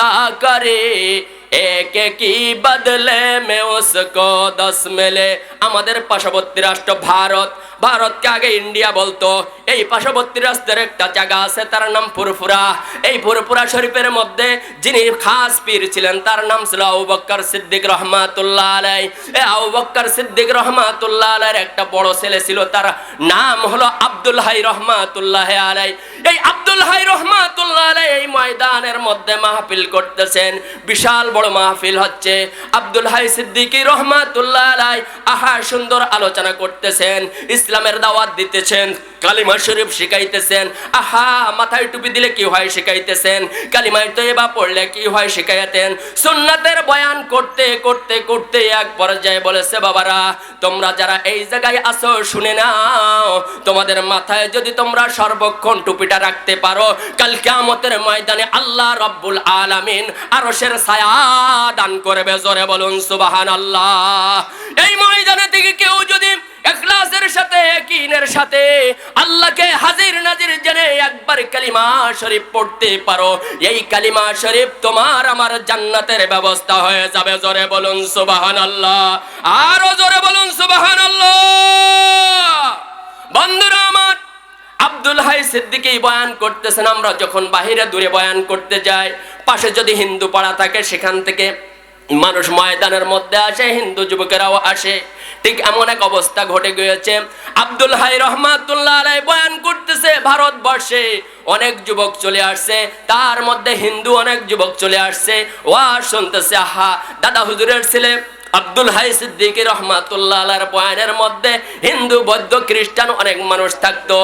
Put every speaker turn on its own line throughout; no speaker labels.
খোদা এক কি বদলে মে উসকো দশ মেলে আমাদের পার্শ্ববর্তী রাষ্ট্র ভারত। ভারতকে আগে ইন্ডিয়া বলতো। এই পার্শ্ববর্তী রাষ্ট্রের একটা আছে, তার নাম এই শরীফের মধ্যে যিনি খাস পীর ছিলেন, তার নাম ছিল সিদ্দিক রহমাতুল্লাহ আলাই এই সিদ্দিক রহমাতুল্লাহ একটা বড় ছেলে ছিল, তার নাম হলো আব্দুল হাই রহমাতুল্লাহ আলাই এই আব্দুল হাই রহমাতুল্লাহ আলাই এই ময়দানের মধ্যে মাহফিল করতেছেন। বিশাল বড় মাহফিল হচ্ছে। আব্দুল হাই সিদ্দিকী রহমাতুল্লাহ আলাই আহা সুন্দর আলোচনা করতেছেন, ইসলামের দাওয়াত দিতেছেন, কালিমা শরীফ শিখাইতেছেন, আহা মাথায় টুপি দিলে কি হয় শিখাইতেছেন, কালিমায় তো এবার পড়লে কি হয় শিখাইতেন, সুন্নাতের বয়ান করতে করতে করতে এক পর্যায়ে বলেছে, বাবারা, তোমরা যারা এই জায়গায় আসো শুনে নাও, তোমাদের মাথায় যদি তোমরা সর্বক্ষণ টুপিটা রাখতে পারো, কাল কিয়ামতের ময়দানে আল্লাহ রব্বুল আলামিন আরশের ছায়া দান করবে, জোরে বলুন, সুবহানাল্লাহ। এই ময়দানে থেকে কেউ যদি এখলাসের সাথে ইয়াকিনের সাথে আল্লাহকে হাজির নাজির জেনে একবার কালিমা শরীফ পড়তে পারো, এই কালিমা শরীফ তোমার আমার জান্নাতের ব্যবস্থা হয়ে যাবে, জোরে বলুন, সুবহানাল্লাহ। আরও জোরে বলুন, সুবহানাল্লাহ। বন্ধুরা আমার আব্দুল হাই সিদ্দিকী বয়ান করতেছেন, আমরা যখন বাহিরে দূরে বয়ান করতে যাই, পাশে যদি হিন্দু পাড়া থাকে, সেখান থেকে মানুষ ময়দানের মধ্যে আসে, হিন্দু যুবকেরাও আসে। ঠিক এমন এক অবস্থা ঘটে গিয়েছে। আব্দুল হাই রহমাতুল্লাহ আলাই বয়ান করতেছে, ভারতবর্ষে অনেক যুবক চলে আসছে, তার মধ্যে হিন্দু অনেক যুবক চলে আসছে। ওয়াজ শুনতেছে, আহা, দাদা হুজুরের ছেলে আব্দুল হাই সিদ্দিকী রহমাতুল্লাহ আলার বয়ানের মধ্যে হিন্দু, বৌদ্ধ, খ্রিস্টান অনেক মানুষ থাকতো।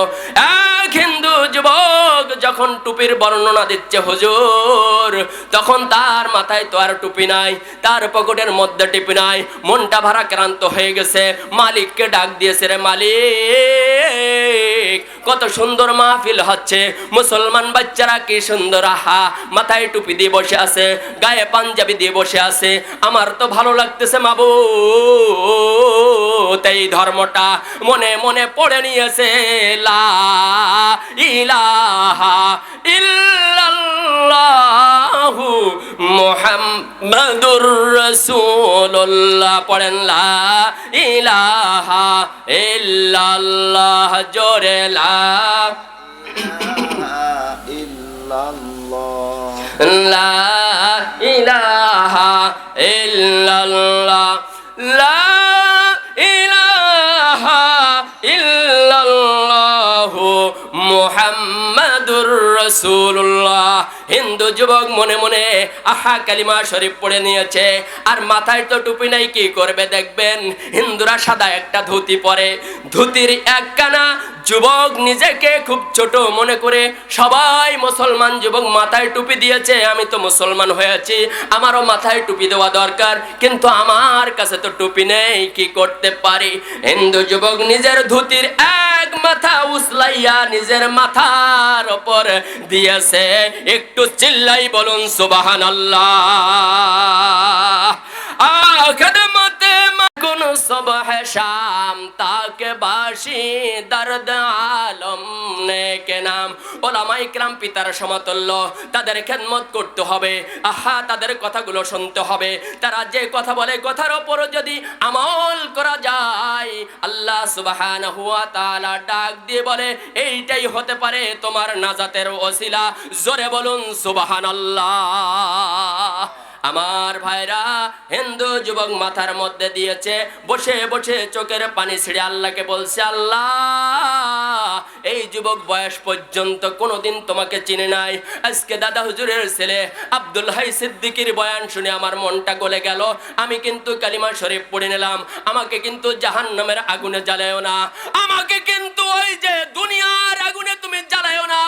এক হিন্দু যুবক যখন টুপির বর্ণনা দিচ্ছে, হুজুর তখন তার মাথায় তো আর টুপি নাই, তার পকেটের মধ্যে টিপি নাই, মনটা ভারাক্রান্ত হয়ে গেছে। মালিককে ডাক দিয়েছে রে মালিক, কত সুন্দর মাহফিল হচ্ছে, মুসলমান বাচ্চারা কি সুন্দর, আহা, মাথায় টুপি দিয়ে বসে আছে, গায়ে পাঞ্জাবি দিয়ে বসে আছে, আমার তো ভালো লাগতেছে মাবু এই ধর্মটা মনে মনে পড়ে নিয়েছে, লা ইলাহা ইল্লাল্লাহু। মুহাম্মাদুর রাসূলুল্লাহ। পড়েন, লা ইলাহা ইল্লাল্লাহ, জোরে লা লা ইলাহা ইল্লাল্লাহ। লা ইলাহা ইল্লাল্লাহু মুহাম্মাদুর রাসূলুল্লাহ। হিন্দু যুবক মনে মনে আহা কালিমা শরীফ পড়ে নিয়েছে। আর মাথায় তো টুপি নাই, কি করবে দেখবেন? হিন্দুরা সাদা একটা ধুতি পরে। ধুতির একখানা যুবক নিজেকে খুব ছোট মনে করে, সবাই মুসলমান যুবক মাথায় টুপি দিয়েছে, আমি তো মুসলমান হয়েছি, আমারও মাথায় টুপি দেওয়া দরকার, কিন্তু আমার কাছে তো টুপি নেই, কি করতে পারি? হিন্দু যুবক নিজের ধুতির এক মাথা উসলাইয়া নিজের মাথার ওপর দিয়েছে। একটু চিল্লাই বলুন সুবাহান আল্লাহ আখদমতে মগুন সুবহ শাম তাক বাসি দর্দ আলম নেকে নাম ওলামাই کرام পিতার সমতুল্য তাদের খেদমত করতে হবে আহা তাদের কথাগুলো শুনতে হবে তারা যে কথা বলে কথার ওপর যদি আমল করা যায় আল্লাহ সুবহানাহু ওয়া তাআলা ডাক দিয়ে বলে এইটাই হতে পারে তোমার নাজাতের ওসিলা জোরে বলুন সুবহানাল্লাহ আমার ভাইরা হিন্দু যুবক মাথার মধ্যে দিয়েছে, বসে বসে চোখের পানি ছিঁড়ে আল্লাহকে বলছে, আল্লাহ! এই যুবক বয়স পর্যন্ত কোনোদিন তোমাকে চিনে নাই। আজকে দাদা হুজুরের ছেলে আব্দুল হাই সিদ্দিকির বয়ান শুনে আমার মনটা গলে গেল। আমি কিন্তু কালিমা শরীফ পড়ে নিলাম। আমাকে কিন্তু জাহান্নামের আগুনে জ্বালায়ও না। আমাকে কিন্তু ওই যে দুনিয়ার আগুনে তুমি জ্বালায়ও না।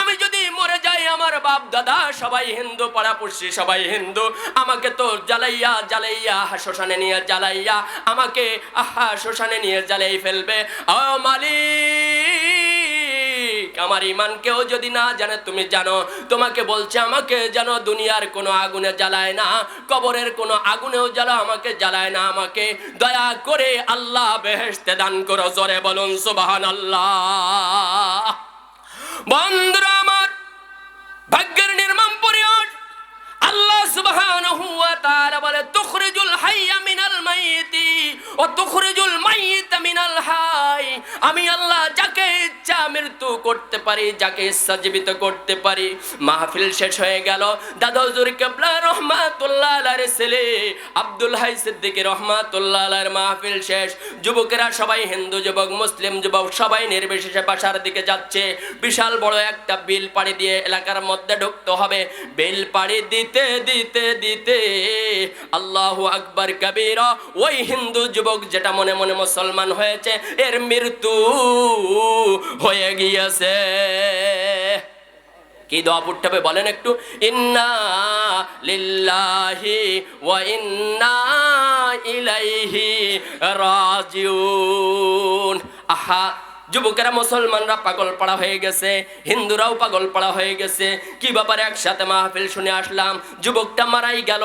আমি যদি মরে যাই আমার বাপ দাদা, সবাই হিন্দু, পাড়াপড়শি সবাই হিন্দু। আমাকে তো জ্বালাইয়া জ্বালাইয়া শ্মশানে নিয়ে জ্বালাইয়া আমাকে আহা শ্মশানে নিয়ে জ্বালাই ফেলবে। ও মালিক! আমার ইমান কেউ যদি না জানে, তুমি জানো, তোমাকে বলছে, আমাকে যেন দুনিয়ার কোনো আগুনে জ্বালায় না, কবরের কোনো আগুনেও জ্বালা আমাকে জ্বালায় না, আমাকে দয়া করে আল্লাহ বেহেস্তে দান করো, জোরে বলুন সুবাহান আল্লাহ বন্ধুরা আমার ভাগ্যের সুবহানাহু ওয়া তাআলা বলে, তুখরিজুল হাইয়া মিনাল মাইতি ও তুখরিজুল মিনাল হাই। আমি আল্লাহ যাকে ইচ্ছা মৃত্যু করতে পারি, যাকে ইচ্ছা জীবিত করতে পারি। মাহফিল শেষ হয়ে গেল। দাদা হুজুর রহমাতুল্লাহ আলাইহির ছেলে আব্দুল হাই সিদ্দিকী রহমাতুল্লাহ আলাইহির মাহফিল শেষ। যুবকেরা সবাই, হিন্দু যুবক, মুসলিম যুবক, সবাই নির্বিশেষে বাসার দিকে যাচ্ছে। বিশাল বড় একটা বিল পাড়ি দিয়ে এলাকার মধ্যে ঢুকতে হবে। বিল পাড়ি দিতে দিতে দিতে আল্লাহু আকবর কবির ওই হিন্দু যুবক যেটা মনে মনে মুসলমান হয়েছে, এর মৃত্যু হয়ে গিয়েছে। কি দোয়া পড়তে হবে বলেন একটু? ইন্না লিল্লাহি ওয়া ইন্না ইলাইহি রাজিউন। আহা যুবকেরা মুসলমানরা পাগল পাড়া হয়ে গেছে, হিন্দুরাও পাগল পাড়া হয়ে গেছে। কি ব্যাপারে একসাথে মাহফিল শুনে আসলাম? যুবকটা মারাই গেল।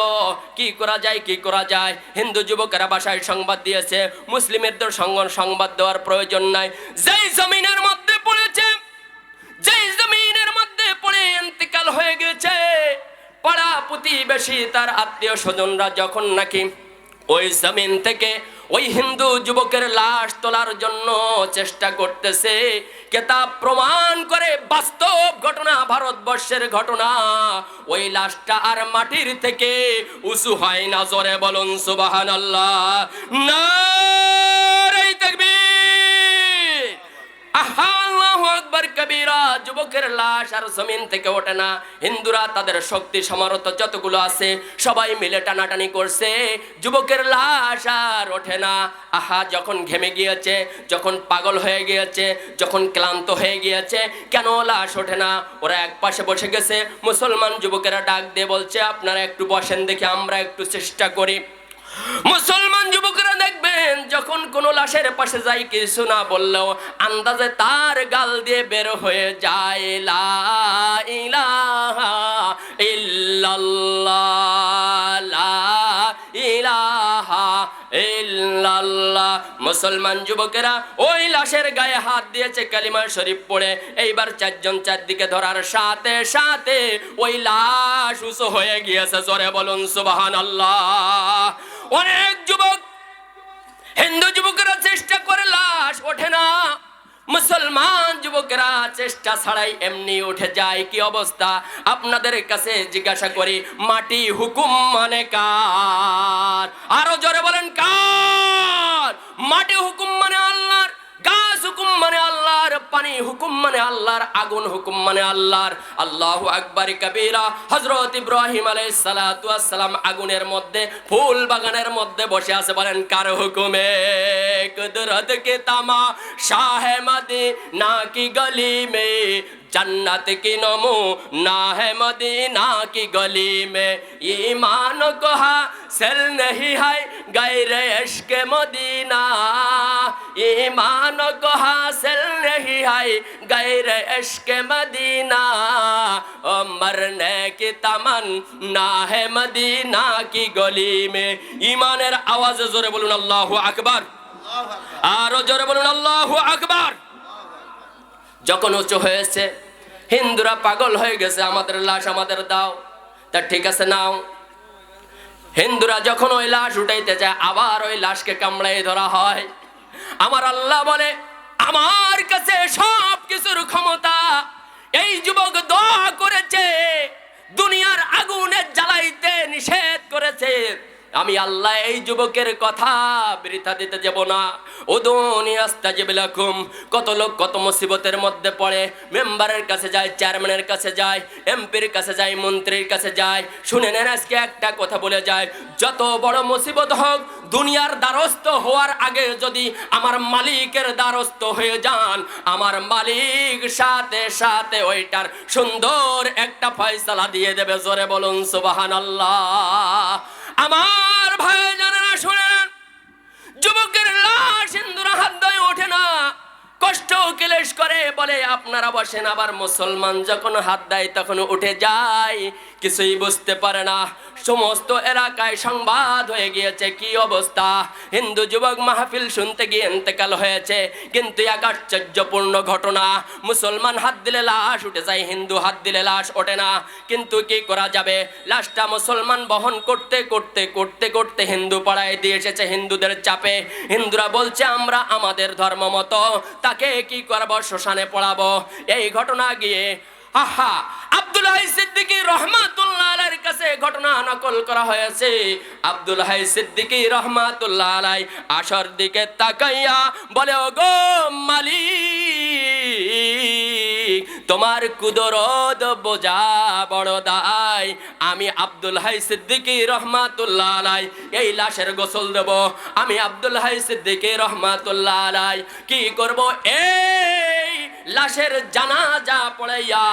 কি করা যায়, কি করা যায়? হিন্দু যুবকেরা বাসায় সংবাদ দিয়েছে মুসলিমেরদের সঙ্গ সংবাদ দেওয়ার প্রয়োজন নাই। যেই জমিনের মধ্যে পড়েছে, যেই জমিনের মধ্যে পড়ে ইন্তেকাল হয়ে গেছে, পাড়া প্রতিবেশী তার আত্মীয় স্বজনরা যখন নাকি ওই জমিন থেকে ওই হিন্দু যুবকের লাশ তোলার জন্য চেষ্টা করতেছে। কেতাব প্রমাণ করে বাস্তব ঘটনা, ভারতবর্ষের ঘটনা। ওই লাশটা আর মাটির থেকে উঁচু হয় না, জরে বলুন সুবাহান আল্লাহ না যখন ঘেমে গিয়েছে, যখন পাগল হয়ে গিয়েছে, যখন ক্লান্ত হয়ে গিয়েছে, কেন লাশ ওঠে না? ওরা এক পাশে বসে গেছে। মুসলমান যুবকেরা ডাক দিয়ে বলছে, আপনারা একটু বসেন দেখে, আমরা একটু চেষ্টা করি। মুসলমান দেখবেন যখন কোন লাশের পাশে যাই, কিছু না বললেও আন্দাজে তার গাল দিয়ে বের হয়ে যায় ইলাহা ইলাহা মুসলমান যুবকেরা ওই লাশের গায়ে হাত দিয়েছে, কালিমা শরীফ পড়ে। এইবার চারজন চারদিকে ধরার সাথে সাথে ওই লাশ উঁচু হয়ে গিয়েছে। জোরে বলুন সুবাহান আল্লাহ অনেক যুবক হিন্দু যুবকেরা চেষ্টা করে লাশ ওঠে না। মুসলমান যুবকেরা চেষ্টা ছাড়াই এমনি উঠে যায়। কি অবস্থা? আপনাদের কাছে জিজ্ঞাসা করি, মাটি হুকুম মানে কার? আরও জোরে বলেন, কার? মাটি হুকুম মানে আল্লাহর গাছ হুকুম মানে আল্লাহর পানি হুকুম মানে আল্লাহর আগুন হুকুম মানে আল্লাহর আল্লাহু আকবার কবিরা হযরত ইব্রাহিম আলাইহিস সালাতু সালাম আগুনের মধ্যে ফুল বাগানের মধ্যে বসে আছে বলেন কার হুকুমে কুদরত কে তামা শাহ মদিনা কি গলি মে जन्नत की नमो ना है मदीना की गली में ईमान को हासिल नहीं है গাইরে এশকে মদিনা ইমান কো সেল নেহি হাই, গাইরে এশকে মদিনা। ও মরনে কি তমন্না হে মদিনা কি গলি মে। ইমানের আওয়াজে জোরে বলুন আল্লাহু আকবার। আরও জোরে বলুন আল্লাহু আকবার। যখন উঁচু হয়েছে, হিন্দুরা পাগল হয়ে গেছে, আমাদের লাশ আমাদের দাও। তা ঠিক আছে নাও। হিন্দুরা যখন ওই লাশ উঠাইতে যায়, আবার ওই লাশকে কামড়াই ধরা হয়। আমার আল্লাহ বলে, আমার কাছে সব কিছুর ক্ষমতা। এই যুবক দোয়া করেছে, দুনিয়ার আগুনে জ্বালাইতে নিষেধ করেছে। আমি আল্লাহ এই যুবকের কথা বৃথা দিতে যাব না। ওদনি আস্তাজিবিলাকুম কত লোক কত মুসিবতের মধ্যে পড়ে। মেম্বারের কাছে যায়, চেয়ারম্যানের কাছে যায়, এমপির কাছে যায়, মন্ত্রীর কাছে যায়। শুনে নেন আজকে একটা কথা বলে যায়, যত বড় মুসিবত হোক, দুনিয়ার দ্বারস্থ হওয়ার আগে যদি আমার মালিকের দ্বারস্থ হয়ে যান, আমার মালিক সাথে সাথে ওইটার সুন্দর একটা ফয়সালা দিয়ে দেবে। জোরে বলুন সুবাহান আল্লাহ আমার ভাই জানেনা শুনে নেন যুবকের লাশ হিন্দুরা হাত দেয় ওঠে না। কষ্ট ক্লেশ করে, বলে, আপনারা বসেন, আবার মুসলমান যখন হাত দেয়, তখন উঠে যায়, কিছুই বুঝতে পারে না। সমস্ত এলাকায় সংবাদ হয়ে গিয়েছে, কি অবস্থা? হিন্দু যুবক মাহফিল শুনতে গিয়ে ইন্তেকাল হয়েছে, কিন্তু এক আশ্চর্যপূর্ণ ঘটনা, মুসলমান হাত দিলে লাশ উঠে যায়, হিন্দু হাত দিলে লাশ ওঠে না, কিন্তু কি করা যাবে? লাশটা মুসলমান বহন করতে করতে করতে করতে হিন্দু পাড়ায় দিয়ে এসেছে, হিন্দুদের চাপে। হিন্দুরা বলছে, আমরা আমাদের ধর্ম মতো তাকে কি করব? শ্মশানে পড়াবো। এই ঘটনা গিয়ে আহা সিদ্দিকী রহমাতুল্লাহ আলাইহির কাছে ঘটনা নকল করা হয়েছে। সিদ্দিকী রহমাতুল্লাহ আলাই আশার দিকে তাকাইয়া বলে ও গো মালিক, তোমার কুদরদ বোঝা বড় দায়। আমি আব্দুল হাই সিদ্দিকী রহমাতুল্লাহ আলাই, এই লাশের গোসল দেব। আমি আব্দুল হাই সিদ্দিকী রহমাতুল্লাহ আলাই, কি করব? এই লাশের জানাজা পড়াইয়া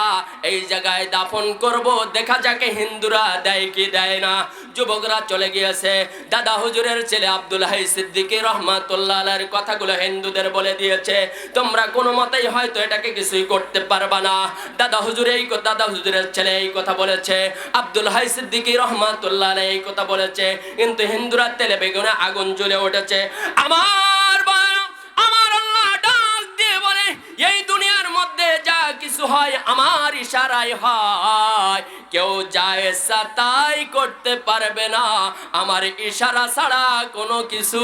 এই জায়গায় দাফন করব। দেখা যাকে হিন্দুরা দেয় কি দেয় না। যুবকরা চলে গিয়েছে। দাদা হুজুরের ছেলে আব্দুল হাই সিদ্দিকী রহমাতুল্লাহ আলাইহির কথাগুলো হিন্দুদের বলে দিয়েছে। তোমরা কোনো মতেই হয়তো এটাকে কিছুই করতে পারবা না। দাদা হুজুর এই দাদা হুজুরের ছেলে এই কথা বলেছে। আব্দুল হাই সিদ্দিকী রহমাতুল্লাহ এই কথা বলেছে। কিন্তু হিন্দুরা তেলে বেগুনে আগুন জ্বলে উঠেছে। আমার আমার এই দুনিয়ার মধ্যে যা কিছু হয়, আমার ইশারায় হয়। কেউ যায় তাই করতে পারবে না। আমার ইশারা ছাড়া কোনো কিছু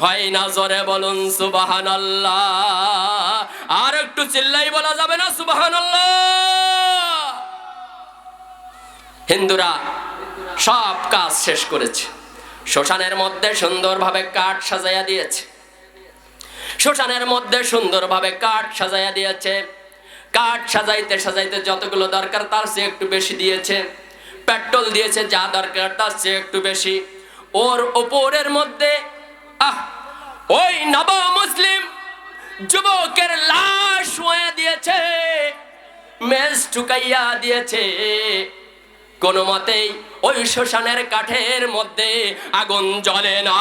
হয় না। জোরে বলুন সুবাহান আর একটু চিল্লাই বলা যাবে না সুবাহান হিন্দুরা সব কাজ শেষ করেছে। শ্মশানের মধ্যে সুন্দরভাবে কাঠ সাজাইয়া দিয়েছে। শ্মশানের মধ্যে সুন্দরভাবে কাঠ সাজাইয়া দিয়েছে। কাঠ সাজাইতে সাজাইতে যতগুলো দরকার তার চেয়ে একটু বেশি দিয়েছে। পেট্রোল দিয়েছে, যা দরকার তার চেয়ে একটু বেশি। ওর ওপরের মধ্যে, আহ, ওই নব মুসলিম যুবকের লাশ হয়ে দিয়েছে, মেজ ঠুকাইয়া দিয়েছে। কোনো মতেই ওই শ্মশানের কাঠের মধ্যে আগুন জ্বলে না।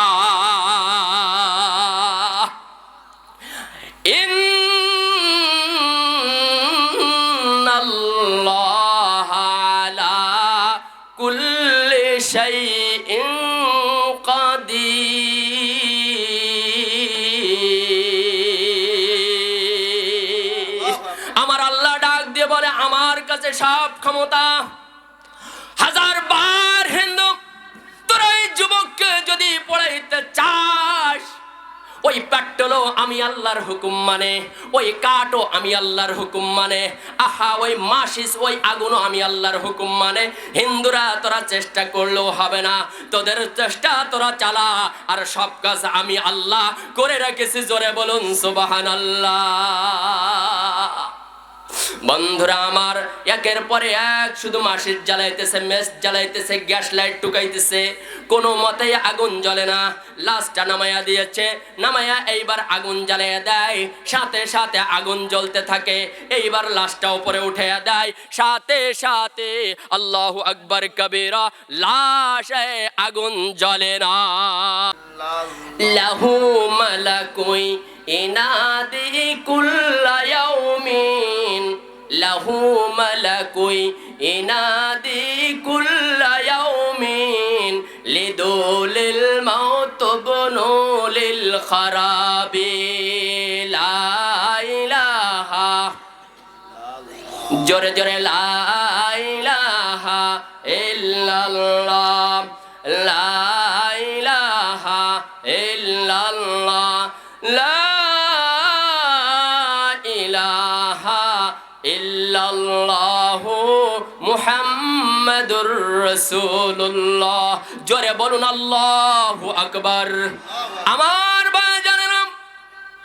আমার আল্লাহ ডাক দিয়ে বলে আমার কাছে সব ক্ষমতা ওই পেট্রোলও আমি আল্লাহর হুকুম মানে ওই কাঠও আমি আল্লাহর হুকুম মানে আহা, ওই মাসিস, ওই আগুনও আমি আল্লাহর হুকুম মানে। হিন্দুরা তোরা চেষ্টা করলেও হবে না, তোদের চেষ্টা তোরা চালা, আর সব কাজ আমি আল্লাহ করে রেখেছি, জোরে বলুন সুবাহান আল্লাহ বন্ধুরা আমার একের পরে এক শুধু মাসির জ্বালাইতেছে মেস জ্বালাইতেছে গ্যাস লাইট টুকাইতেছে কোনো মতেই আগুন জ্বলে না। লাশটা নামায়া দিয়েছে। নামায়া এইবার আগুন জ্বালিয়ে দেয়। সাথে সাথে আগুন জ্বলতে থাকে। এইবার লাশটা উপরে উঠে দেয়। সাথে সাথে আল্লাহ আকবর কবিরা লাশে আগুন জ্বলে না। লাহু মালাকুই ইনাদি কুল্লা ইয়াউমিন, লাহু মালাকুই ইনাদি কুল্লা লিদুলিল মাউত বুনুলিল খারাবি, লা ইলাহা জোরে জোরে লা ইলাহা ইল্লাল্লাহ, লা মুহাম্মাদুর রাসূলুল্লাহ। জোরে বলুন, আল্লাহু আকবার। আমার বাজানেরা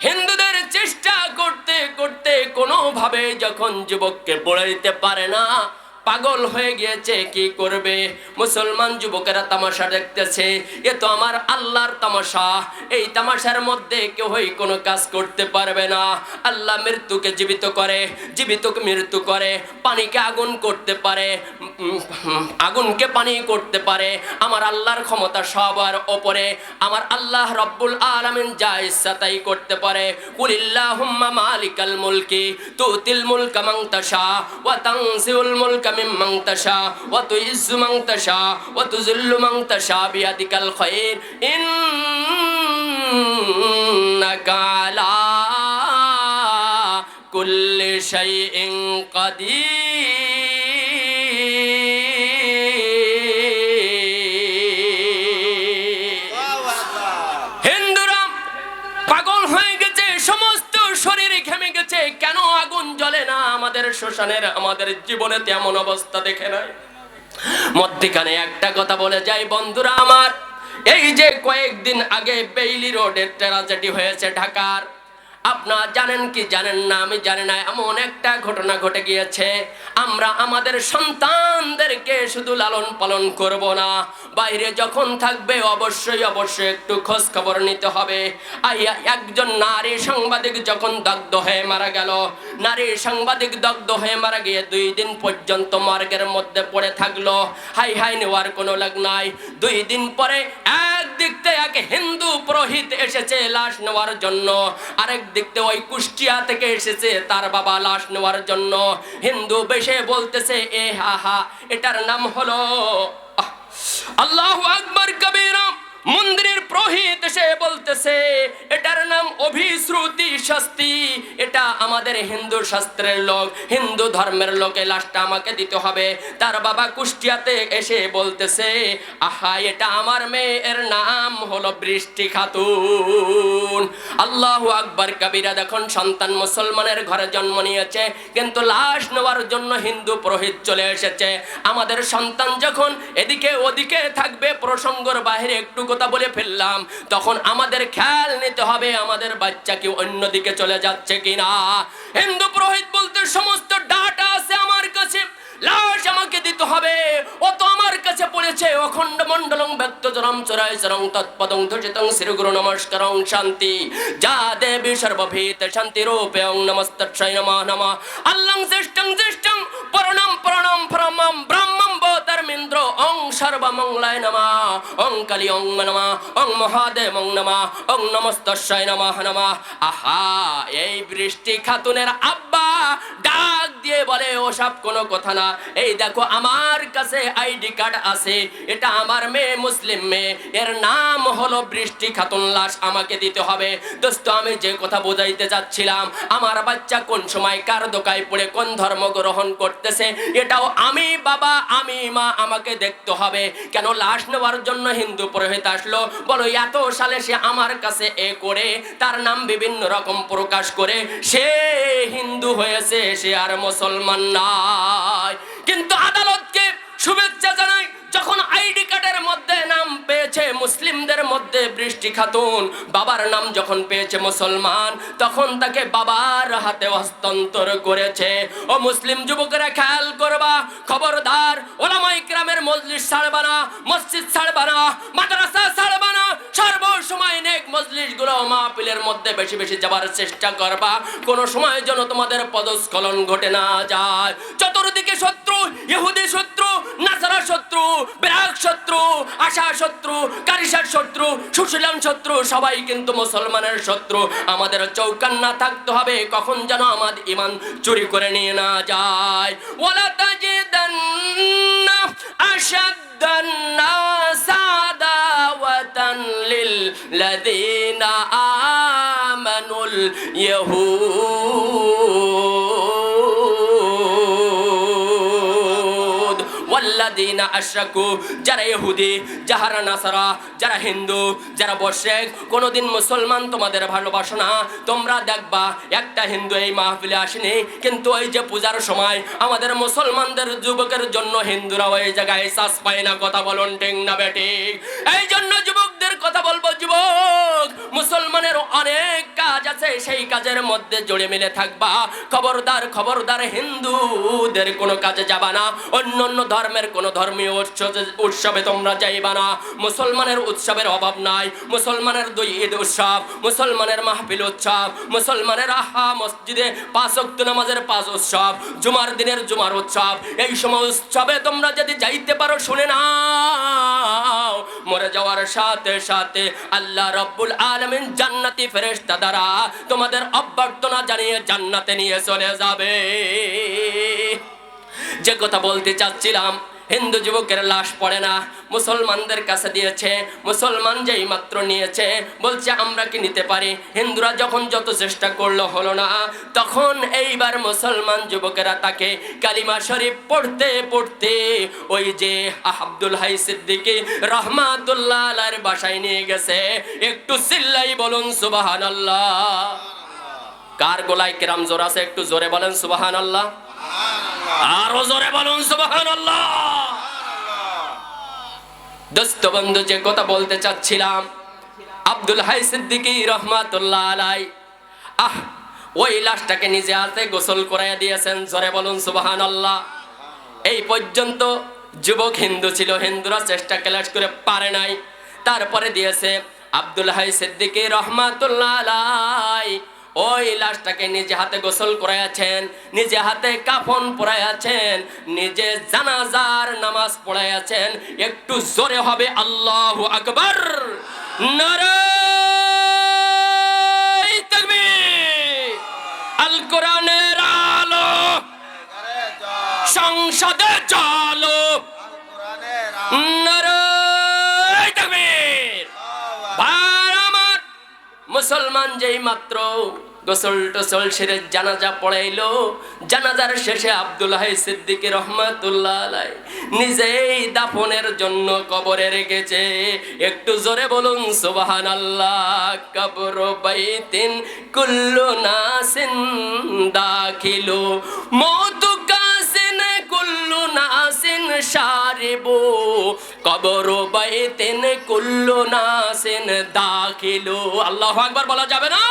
হিন্দুদের চেষ্টা করতে করতে কোনোভাবে যখন যুবককে পড়াইতে পারে না পাগল হয়ে গিয়েছে, কি করবে? মুসলমান যুবকেরা তামাশা দেখতেছে, এ তো আমার আল্লাহর তামাশা। এই তামাশার মধ্যে কেউই কোনো কাজ করতে পারবে না। আল্লাহ মৃত্যুকে জীবিত করে, জীবিতকে মৃত্যু করে, পানিকে আগুন করতে পারে আগুনকে পানি করতে পারে। আমার আল্লাহর ক্ষমতা সবার ওপরে। আমার আল্লাহ রব্বুল আলামিন যা ইচ্ছা তাই করতে পারে। কুলিল্লাহুম্মা মালিকাল মুলকি, তুতিল মুলকা মান তাশা, ওয়া তানসিউল মুলকা মিম্মান তাশা, ওয়া তুইজ্জু মান তাশা, ওয়া তুযিল্লু মান তাশা বিয়াদিকাল খায়র ইন্নাকা আলা কুল্লি শাইইন কাদির। আমাদের শ্মশানের, আমাদের জীবনে তেমন অবস্থা দেখে নাই। মধ্যখানে একটা কথা বলে যাই, বন্ধুরা আমার, এই যে কয়েকদিন আগে বেইলি রোডের ট্রাজেডি হয়েছে ঢাকার। আপনারা জানেন কি জানেন না, আমি জানি না, এমন একটা ঘটনা ঘটে গিয়েছে। আমরা আমাদের সন্তানদেরকে শুধু লালন পালন করব না। বাইরে যখন থাকবে অবশ্যই অবশ্যই একটু খোঁজ খবর নিতে হবে। একজন নারী সাংবাদিক যখন দগ্ধ হয়ে মারা গেল, নারী সাংবাদিক দগ্ধ হয়ে মারা গিয়ে দুই দিন পর্যন্ত মার্গের মধ্যে পড়ে থাকল। হাই হাই, নেওয়ার কোনো লাগ নাই। দুই দিন পরে একদিক থেকে এক হিন্দু পুরোহিত এসেছে লাশ নেওয়ার জন্য। আরেক থেকে ওই কুষ্টিয়া থেকে এসেছে তার বাবা লাশ নেওয়ার জন্য। হিন্দু বেশে বলতেছে, এ হা হা, এটার নাম হলো আল্লাহ আকবর আকবার কবিরা। মন্দিরের প্রহিত এসে বলতেছে, এটার নাম অভিশ্রুতি শাস্তি। এটা আমাদের হিন্দু শাস্ত্রের লোক, হিন্দু ধর্মের লোকে লাশটা আমাকে দিতে হবে। তার বাবা কুষ্টিয়াতে এসে বলতেছে, আহা, এটা আমার মেয়ের নাম হলো বৃষ্টি খাতুন। আল্লাহু আকবার কবিরা, দেখুন, সন্তান মুসলমানের ঘরে জন্ম নিয়েছে, কিন্তু লাশ নেওয়ার জন্য হিন্দু পুরোহিত চলে এসেছে। আমাদের সন্তান যখন এদিকে ওদিকে থাকবে, প্রসঙ্গর বাইরে একটু কথা বলে ফেললাম, তখন আমাদের খেয়াল নিতে হবে আমাদের বাচ্চা কি অন্যদিকে চলে যাচ্ছে কিনা। হিন্দু পুরোহিত বলতে সমস্ত ডাটা আছে আমার কাছে, লাশ আমাকে দিতে হবে। ও তো আমার কাছে পড়েছে, অখণ্ড মণ্ডলং ব্যক্ত জনম চরায় চরং তৎপদং ধুষিতং শ্রী গুরু নমস্কারং শান্তি। যা দেবী সর্বভীত শান্তি রূপে অং নমস্তৎসৈ নমঃ নমঃ। আল্লাং শ্রেষ্ঠং শ্রেষ্ঠং পরণম পরণম ব্রহ্মম বধর্মেন্দ্র অং সর্বমঙ্গলায় নমঃ। অং কালি অং নমঃ। অং মহাদেব অং নমঃ। অং নমস্তৎসৈ নমঃ নমঃ। আহা, এই বৃষ্টি খাতুনের আব্বা ডাক দিয়ে বলে, ওসব কোনো কথা না। এই দেখো, আমার কাছে আইডি কার্ড আছে। এটা আমার মেয়ে মুসলিম মেয়ে। এর নাম হলো বৃষ্টি খাতুন লাশ। আমাকে দিতে হবে। দোস্ত, আমি যে কথা বোঝাইতে যাচ্ছিলাম, আমার বাচ্চা কোন সময় কার দোকায় পড়ে, কোন ধর্ম গ্রহণ করতেছে, এটাও আমি বাবা, আমি মা আমাকে দেখতে হবে। কেন লাশ নেওয়ার জন্য হিন্দু পুরোহিত আসলো? বলো, এত সালে সে আমার কাছে এ করে, তার নাম বিভিন্ন রকম প্রকাশ করে, সে হিন্দু হয়েছে, সে আর মুসলমান নাই। কিন্তু আদালতকে শুভেচ্ছা জানাই যখন আইডি কার্ডের মধ্যে নাম পেয়েছে মুসলিমদের মধ্যে বৃষ্টি খাতুন, বাবার নাম যখন পেয়েছে মুসলমান, তখন তাকে বাবার হাতে হস্তান্তর করেছে। ও মুসলিম যুবকেরা খেয়াল করবা, খবরদার, ওলামাই গ্রামের মজলিস ছাড়বা না, মসজিদ ছাড়বা না, মাদ্রাসা ছাড়বা না, সর্বসময় নেক মজলিসগুলো মাহফিলের মধ্যে বেশি বেশি যাবার চেষ্টা করবা। কোন সময় যেন তোমাদের পদস্খলন ঘটে না যায়। চতুর্দিকে শত্রু, ইহুদি শত্রু নাসারা আশা শত্রু কারিসার শত্রু সুশীলন শত্রু সবাই কিন্তু মুসলমানের শত্রু আমাদের চৌকান্না থাকতে হবে কখন যেন আমাদের ইমান চুরি করে নিয়ে না যায় ওয়ালা তাজিদান্না আশাদ্দ الناس عداوة للذين آمنوا اليهود আল্লাদিনা আশরাকু, যারা ইহুদি, যাহারা নাসারা, যারা হিন্দু, যারা বর্ষেক, কোনোদিন মুসলমান তোমাদের ভালোবাসো না। তোমরা দেখবা, একটা হিন্দু এই মাহফিলে আসেনি, কিন্তু ওই যে পূজার সময় আমাদের মুসলমানদের যুবকের জন্য হিন্দুরা ওই জায়গায় শ্বাস পায় না, কথা বলুন ঠিক না বেটি এই জন্য যুবকদের কথা বলব, যুবক! মুসলমানের অনেক কাজ আছে, সেই কাজের মধ্যে জড়ে মিলে থাকবা। খবরদার খবরদার হিন্দুদের কোনো কাজে যাবা না। অন্য অন্য ধর্মের কোনো ধর্মীয় উৎসবে তোমরা যাইবা না। মুসলমানের উৎসবের অভাব নাই। মুসলমানের দুই ঈদ উৎসব, মুসলমানের মাহফিল উৎসব, মুসলমানের আহা মসজিদে পাঁচ ওয়াক্ত নামাজের পাঁচ উৎসব, জুমার দিনের জুমার উৎসব। এই সময় উৎসবে তোমরা যদি যাইতে পারো, শুনে নাও। মরে যাওয়ার সাথে সাথে আল্লাহ রব্বুল আলমিন জান্নাতি ফেরেশতা দ্বারা তোমাদের অভ্যর্থনা জানিয়ে জান্নাতে নিয়ে চলে যাবে। যে কথা বলতে চাচ্ছিলাম হিন্দু যুবকের লাশ পড়ে না, মুসলমানদের কাছে দিয়েছে, মুসলমান যেই মাত্র নিয়েছে, বলছে, আমরা কি নিতে পারি? হিন্দুরা যখন যত চেষ্টা করল, হলো না। তখন এইবার মুসলমান যুবকেরা তাকে কালিমা শরীফ পড়তে পড়তে ওই যে আব্দুল হাই সিদ্দিকী রহমাতুল্লাহ আলার বাসায় নিয়ে গেছে। একটু চিল্লাই বলুন সুবাহান আল্লাহ কার গোলায় কেরাম জোর আছে? একটু জোরে বলেন সুবাহান আল্লাহ আরও জোরে বলুন দোস্ত বন্ধু, যে কথা বলতে চাচ্ছিলাম, আব্দুল হাই সিদ্দিকী রহমাতুল্লাহ আলাই আহ, ওই লাশটাকে নিজে হাতে গোসল করাইয়া দিয়েছেন, জোরে বলুন সুবহান আল্লাহ এই পর্যন্ত যুবক হিন্দু ছিল, হিন্দুরা চেষ্টা ক্লাস করে পারে নাই। তারপরে দিয়েছে আব্দুল হাই সিদ্দিকী রহমাতুল্লাহ আলাই ওই লাশটাকে নিজে হাতে গোসল করাইয়াছেন, নিজে হাতে কাফন পরাইয়াছেন, নিজে জানাজার নামাজ পড়াইয়াছেন। একটু জোরে হবে আল্লাহ আকবর। আল কোরআনের আলো। সংসদে চলো। মুসলমান যেই মাত্র, গোসল টোসল সেরে জানাজা পড়াইলো। জানাজার শেষে আব্দুল হাই সিদ্দিকী রহমাতুল্লাহ নিজেই দাফনের জন্য কবরে রেখেছে। একটু জোরে বলুন সুবাহান আল্লাহ কবর বাইতিন কুল্লু নাসিন দাখিলু। মৌতু কাসিন কুল্লু নাসিন শারিবু কবর বাইতিন কুল্লু নাসিন দাখিলু। আল্লাহ আকবার বলা যাবে না?